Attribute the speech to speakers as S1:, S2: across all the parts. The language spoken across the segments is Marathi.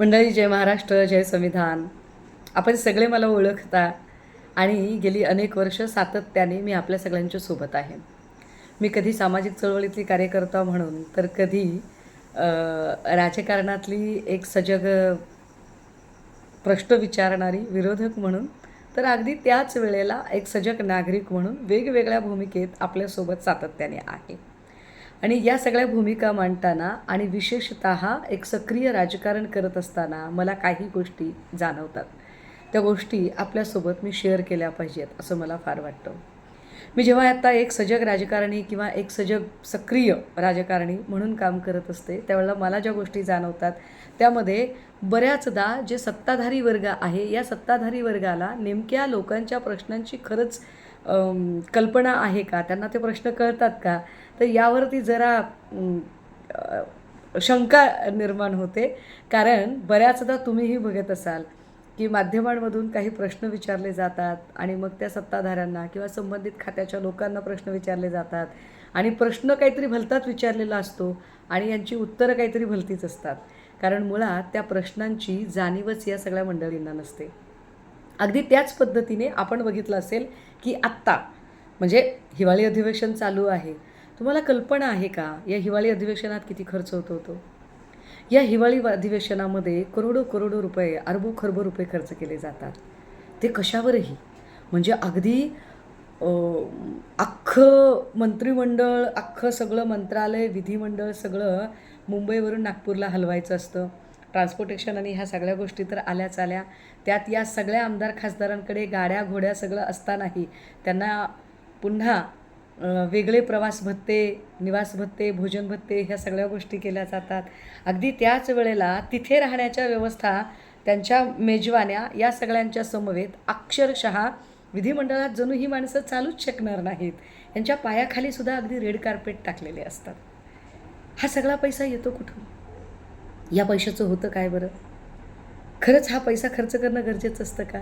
S1: मंडळी जय महाराष्ट्र जय संविधान. आपण सगळे मला ओळखता आणि गेली अनेक वर्ष सातत्याने मी आपल्या सगळ्यांच्या सोबत आहे. मी कधी सामाजिक चळवळीतली कार्यकर्ता म्हणून तर कधी राजकारणातली एक सजग प्रश्न विचारणारी विरोधक म्हणून तर अगदी त्याच वेळेला एक सजग नागरिक म्हणून वेगवेगळ्या भूमिकेत आपल्यासोबत सातत्याने आहे. आणि या सगळ्या भूमिका मांडताना आणि विशेषत एक सक्रिय राजकारण करत असताना मला काही गोष्टी जाणवतात. त्या गोष्टी आपल्यासोबत मी शेअर केल्या पाहिजेत असं मला फार वाटतं. मी जेव्हा आता एक सजग राजकारणी किंवा एक सजग सक्रिय राजकारणी म्हणून काम करत असते त्यावेळेला मला ज्या गोष्टी जाणवतात त्यामध्ये बऱ्याचदा जे सत्ताधारी वर्ग आहे या सत्ताधारी वर्गाला नेमक्या लोकांच्या प्रश्नांची खरंच कल्पना आहे का? त्यांना ते प्रश्न कळतात का? तर यावरती जरा शंका निर्माण होते. कारण बऱ्याचदा तुम्हीही बघत असाल की माध्यमांमधून काही प्रश्न विचारले जातात आणि मग त्या सत्ताधाऱ्यांना किंवा संबंधित खात्याच्या लोकांना प्रश्न विचारले जातात आणि प्रश्न काहीतरी भलताच विचारलेला असतो आणि यांची उत्तरं काहीतरी भलतीच असतात. कारण मुळात त्या प्रश्नांची जाणीवच या सगळ्या मंडळींना नसते. अगदी त्याच पद्धतीने आपण बघितलं असेल की आत्ता म्हणजे हिवाळी अधिवेशन चालू आहे. तुम्हाला कल्पना आहे का? या हिवाळी अधिवेशनात किती खर्च होतो होतो? या हिवाळी अधिवेशनामध्ये करोडो करोडो रुपये अरबो खरबो रुपये खर्च केले जातात. ते कशावरही? म्हणजे अगदी अख्खं मंत्रिमंडळ अख्खं सगळं मंत्रालय विधिमंडळ सगळं मुंबईवरून नागपूरला हलवायचं असतं. ट्रान्सपोर्टेशन आणि ह्या सगळ्या गोष्टी तर आल्याच आल्या. त्यात या सगळ्या आमदार खासदारांकडे गाड्या घोड्या सगळं असतानाही त्यांना पुन्हा वेगळे प्रवास भत्ते निवास भत्ते भोजन भत्ते ह्या सगळ्या गोष्टी केल्या जातात. अगदी त्याच वेळेला तिथे राहण्याच्या व्यवस्था त्यांच्या मेजवान्या या सगळ्यांच्या समवेत अक्षरशः विधिमंडळात जणू ही माणसं चालूच शकणार नाहीत. यांच्या पायाखाली सुद्धा अगदी रेड कार्पेट टाकलेले असतात. हा सगळा पैसा येतो कुठून? या पैशाचं होतं काय बरं? खरंच हा पैसा खर्च करणं गरजेचं असतं का?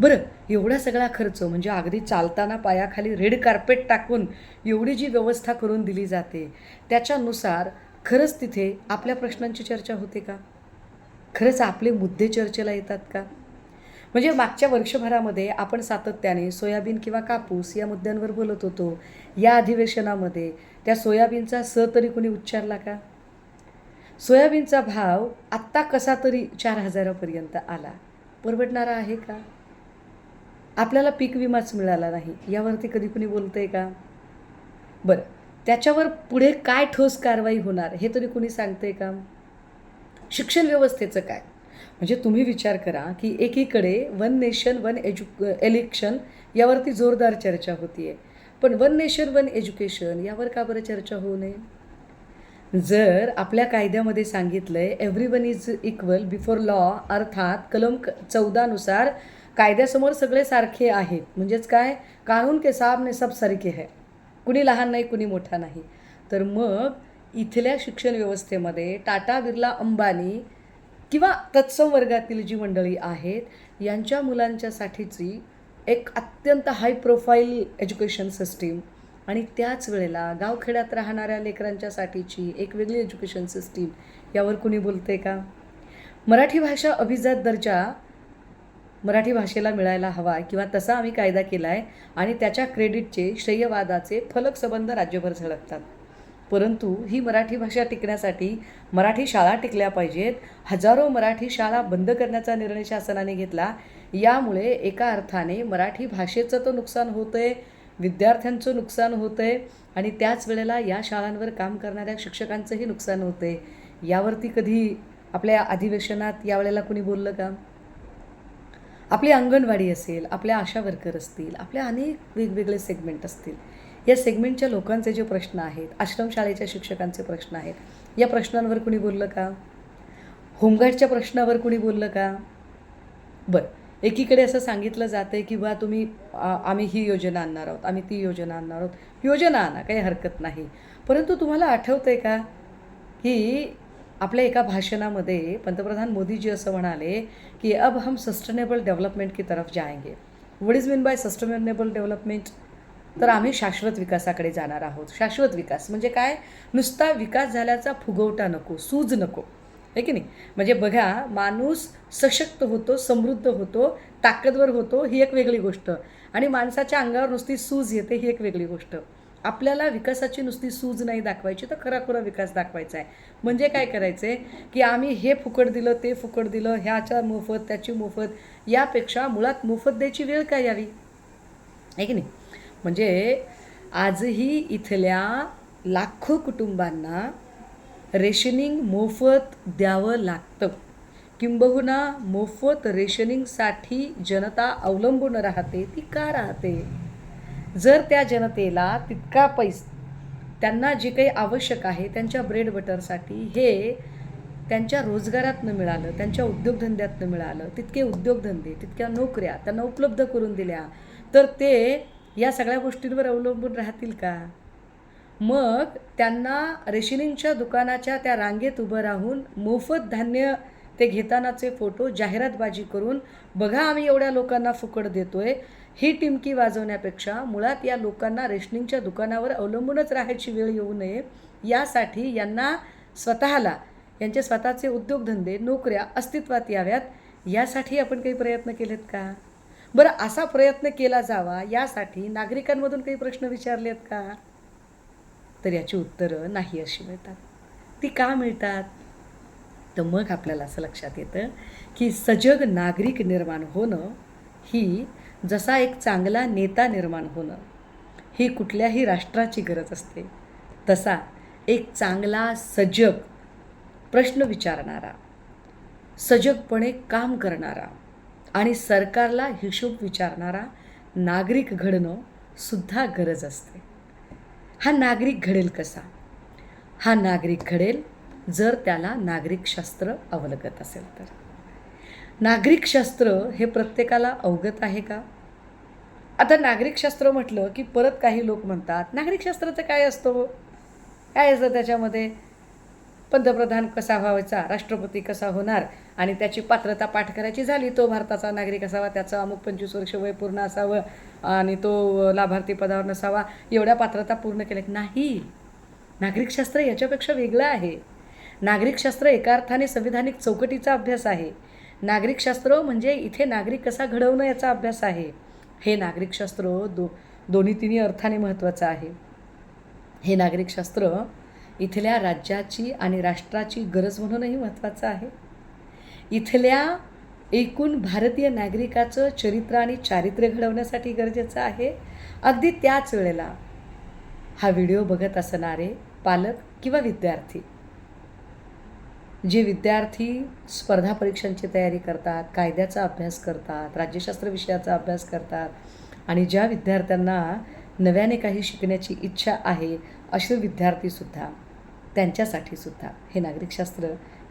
S1: बरं एवढा सगळा खर्च म्हणजे अगदी चालताना पायाखाली रेड कार्पेट टाकून एवढी जी व्यवस्था करून दिली जाते त्याच्यानुसार खरंच तिथे आपल्या प्रश्नांची चर्चा होते का? खरंच आपले मुद्दे चर्चेला येतात का? म्हणजे मागच्या वर्षभरामध्ये आपण सातत्याने सोयाबीन किंवा कापूस या मुद्द्यांवर बोलत होतो. या अधिवेशनामध्ये त्या सोयाबीनचा स तरी कोणी उच्चारला का? सोयाबीनचा भाव आत्ता कसा तरी चार हजारापर्यंत आला. परवडणारा आहे का? आपल्याला पीक विमाच मिळाला नाही. यावरती कधी कुणी बोलतंय का? बरं. त्याच्यावर पुढे काय ठोस कारवाई होणार हे तरी कुणी सांगतंय का? शिक्षण व्यवस्थेचं काय? म्हणजे तुम्ही विचार करा की एकीकडे वन नेशन वन एज्यु एलेक्शन यावरती जोरदार चर्चा होती आहे पण वन नेशन वन एज्युकेशन यावर का बरं चर्चा होऊ नये? जर आपल्या कायद्यामध्ये सांगितलं आहे everyone is equal before law अर्थात कलम क चौदानुसार कायद्यासमोर सगळे सारखे आहेत. म्हणजेच काय? कानून के सामने सब सारखे आहे कुणी लहान नाही कुणी मोठा नाही. तर मग इथल्या शिक्षण व्यवस्थेमध्ये टाटा बिर्ला अंबानी किंवा तत्सम वर्गातील जी मंडळी आहेत यांच्या मुलांच्यासाठीची एक अत्यंत हाय प्रोफाईल एज्युकेशन सिस्टीम आणि त्याच वेळेला गावखेड्यात राहणाऱ्या लेकरांच्यासाठीची एक वेगळी एज्युकेशन सिस्टीम यावर कुणी बोलते का? मराठी भाषा अभिजात दर्जा मराठी भाषेला मिळायला हवा किंवा तसा आम्ही कायदा केला आहे आणि त्याच्या क्रेडिटचे श्रेयवादाचे फलक संबंध राज्यभर झळकतात. परंतु ही मराठी भाषा टिकण्यासाठी मराठी शाळा टिकल्या पाहिजेत. हजारो मराठी शाळा बंद करण्याचा निर्णय शासनाने घेतला. यामुळे एका अर्थाने मराठी भाषेचं तर नुकसान होतं आहे विद्यार्थ्यांचं नुकसान होतं आहे आणि त्याच वेळेला या शाळांवर काम करणाऱ्या शिक्षकांचंही नुकसान होतं आहे यावरती कधी आपल्या अधिवेशनात यावेळेला कुणी बोललं का? आपली अंगणवाडी असेल आपल्या आशा वर्कर असतील आपल्या अनेक वेगवेगळे सेगमेंट असतील. या सेगमेंटच्या लोकांचे जे प्रश्न आहेत आश्रमशाळेच्या शिक्षकांचे प्रश्न आहेत या प्रश्नांवर कुणी बोललं का? होमगार्डच्या प्रश्नावर कुणी बोललं का? बरं एकीकडे असं सांगितलं जातं आहे की बा तुम्ही आम्ही ही योजना आणणार आहोत आम्ही ती योजना आणणार आहोत. योजना आणा काही हरकत नाही. परंतु तुम्हाला आठवतं आहे का की आपल्या एका भाषणामध्ये पंतप्रधान मोदीजी असं म्हणाले की अब हम सस्टेनेबल डेव्हलपमेंट की तरफ जाएंगे. What is mean by sustainable development तर आम्ही शाश्वत विकासाकडे जाणार आहोत. शाश्वत विकास म्हणजे काय? नुसता विकास झाल्याचा फुगवटा नको सूज नको. आहे की नाही? म्हणजे बघा माणूस सशक्त होतो समृद्ध होतो ताकदवर होतो ही एक वेगळी गोष्ट. आणि माणसाच्या अंगावर नुसती सूज येते ही एक वेगळी गोष्ट. आपल्याला विकासाची नुसती सूज नाही दाखवायची तर खराखुरा विकास दाखवायचा आहे. म्हणजे काय करायचं आहे की आम्ही हे फुकट दिलं ते फुकट दिलं ह्याच्या मोफत त्याची मोफत यापेक्षा मुळात मोफत द्यायची वेळ काय यावी? आहे की नाही? म्हणजे आजही इथल्या लाखो कुटुंबांना रेशनिंग मोफत द्यावं लागतं. किंबहुना मोफत रेशनिंगसाठी जनता अवलंबून राहते ती का राहते? जर त्या जनतेला तितका पैस त्यांना जे काही आवश्यक आहे त्यांच्या ब्रेड बटरसाठी हे त्यांच्या रोजगारातनं मिळालं त्यांच्या उद्योगधंद्यातनं मिळालं तितके उद्योगधंदे तितक्या नोकऱ्या त्यांना उपलब्ध करून दिल्या तर ते या सगळ्या गोष्टींवर अवलंबून राहतील का? मग त्यांना रेशनिंगच्या दुकानाच्या त्या रांगेत उभं राहून मोफत धान्य ते घेतानाचे फोटो जाहिरातबाजी करून बघा आम्ही एवढ्या लोकांना फुकट देतोय ही टिमकी वाजवण्यापेक्षा मुळात या लोकांना रेशनिंगच्या दुकानावर अवलंबूनच राहायची वेळ येऊ नये यासाठी यांना स्वतःला यांचे स्वतःचे उद्योगधंदे नोकऱ्या अस्तित्वात याव्यात. यासाठी आपण काही प्रयत्न केलेत का? बरं असा प्रयत्न केला जावा यासाठी नागरिकांमधून काही प्रश्न विचारलेत का? तर याची उत्तरं नाही अशी मिळतात. ती का मिळतात? तर मग आपल्याला असं लक्षात येतं की सजग नागरिक निर्माण होणं ही जसा एक चांगला नेता निर्माण होणं ही कुठल्याही राष्ट्राची गरज असते. तसा एक चांगला सजग प्रश्न विचारणारा सजगपणे काम करणारा आणि सरकारला हिशोब विचारणारा नागरिक घडणं सुद्धा गरज असते. हा नागरिक घडेल कसा? हा नागरिक घडेल जर त्याला नागरिकशास्त्र अवलगत असेल तर. नागरिकशास्त्र हे प्रत्येकाला अवगत आहे का? आता नागरिकशास्त्र म्हटलं की परत काही लोक म्हणतात नागरिकशास्त्राचं काय असतं हो? काय असतं त्याच्यामध्ये? पंतप्रधान कसा व्हायचा राष्ट्रपती कसा होणार आणि त्याची पात्रता पाठ करायची झाली तो भारताचा नागरिक असावा त्याचं अमुक पंचवीस वर्ष वय पूर्ण असावं आणि तो लाभार्थी पदावर नसावा एवढ्या पात्रता पूर्ण केल्या नाही. नागरिकशास्त्र याच्यापेक्षा वेगळं आहे. नागरिकशास्त्र एका अर्थाने संविधानिक चौकटीचा अभ्यास आहे. नागरिकशास्त्र म्हणजे इथे नागरिक कसा घडवणं याचा अभ्यास आहे? हे नागरिकशास्त्र दो दोन्ही तिन्ही अर्थाने महत्त्वाचं आहे. हे नागरिकशास्त्र इथल्या राज्याची आणि राष्ट्राची गरज म्हणूनही महत्त्वाचं आहे. इथल्या एकूण भारतीय नागरिकाचं चरित्र आणि चारित्र्य घडवण्यासाठी गरजेचं आहे. अगदी त्याच वेळेला हा व्हिडिओ बघत असणारे पालक किंवा विद्यार्थी जे विद्यार्थी स्पर्धा परीक्षांची तयारी करतात कायद्याचा अभ्यास करतात राज्यशास्त्र विषयाचा अभ्यास करतात आणि ज्या विद्यार्थ्यांना नव्याने काही शिकण्याची इच्छा आहे असे विद्यार्थीसुद्धा त्यांच्यासाठीसुद्धा हे नागरिकशास्त्र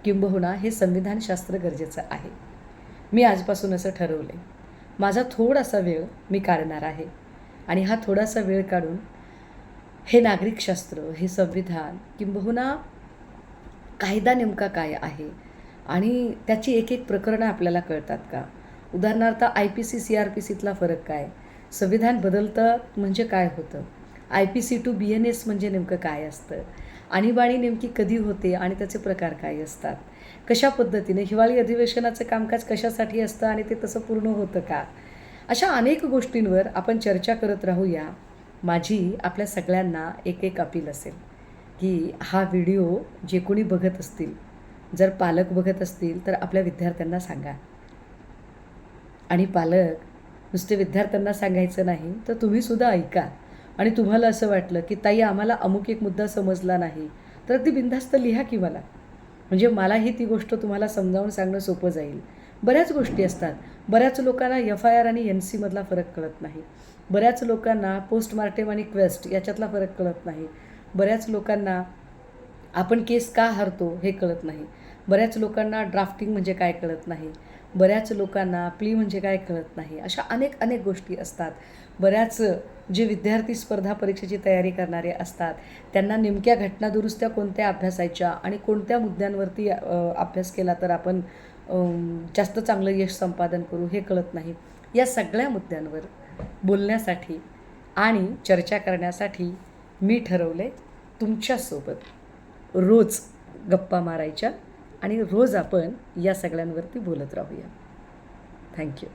S1: किंबहुना हे संविधानशास्त्र गरजेचं आहे. मी आजपासून असं ठरवलं आहे माझा थोडासा वेळ मी काढणार आहे आणि हा थोडासा वेळ काढून हे नागरिकशास्त्र हे संविधान किंबहुना कायदा नेमका काय आहे? आणि त्याची एक एक प्रकरणं आपल्याला कळतात का? उदाहरणार्थ I P C C R P Sheetala फरक काय? संविधान बदलतं म्हणजे काय होतं? I P C to B N S म्हणजे नेमकं काय असतं? आणीबाणी नेमकी कधी होते आणि त्याचे प्रकार काय असतात? कशा पद्धतीने? हिवाळी अधिवेशनाचं कामकाज कशासाठी असतं आणि ते तसं पूर्ण होतं का? अशा अनेक गोष्टींवर आपण चर्चा करत राहूया. माझी आपल्या सगळ्यांना एक एक अपील असेल. की हा व्हिडिओ जे कोणी बघत असतील जर पालक बघत असतील तर आपल्या विद्यार्थ्यांना सांगा. आणि पालक नुसते विद्यार्थ्यांना सांगायचं नाही तर तुम्हीसुद्धा ऐका. आणि तुम्हाला असं वाटलं की ताई आम्हाला अमुक एक मुद्दा समजला नाही तर ती बिनधास्त लिहा की मला. म्हणजे मलाही ती गोष्ट तुम्हाला समजावून सांगणं सोपं जाईल. बऱ्याच गोष्टी असतात. बऱ्याच लोकांना एफ आय आर आणि एन सीमधला फरक कळत नाही. बऱ्याच लोकांना पोस्टमार्टेम आणि क्वेस्ट याच्यातला फरक कळत नाही. बऱ्याच लोकांना आपण केस का हरतो हे कळत नाही. बऱ्याच लोकांना ड्राफ्टिंग म्हणजे काय कळत नाही. बऱ्याच लोकांना प्ली म्हणजे काय कळत नाही. अशा अनेक अनेक गोष्टी असतात. बऱ्याच जे विद्यार्थी स्पर्धा परीक्षेची तयारी करणारे असतात त्यांना नेमक्या घटनादुरुस्त्या कोणत्या अभ्यासायच्या आणि कोणत्या मुद्द्यांवरती अभ्यास केला तर आपण जास्त चांगलं यश संपादन करू हे कळत नाही. या सगळ्या मुद्द्यांवर बोलण्यासाठी आणि चर्चा करण्यासाठी मी ठरवले तुमच्यासोबत रोज गप्पा मारायच्या आणि रोज आपण या सगळ्यांवरती बोलत राहूया. थँक्यू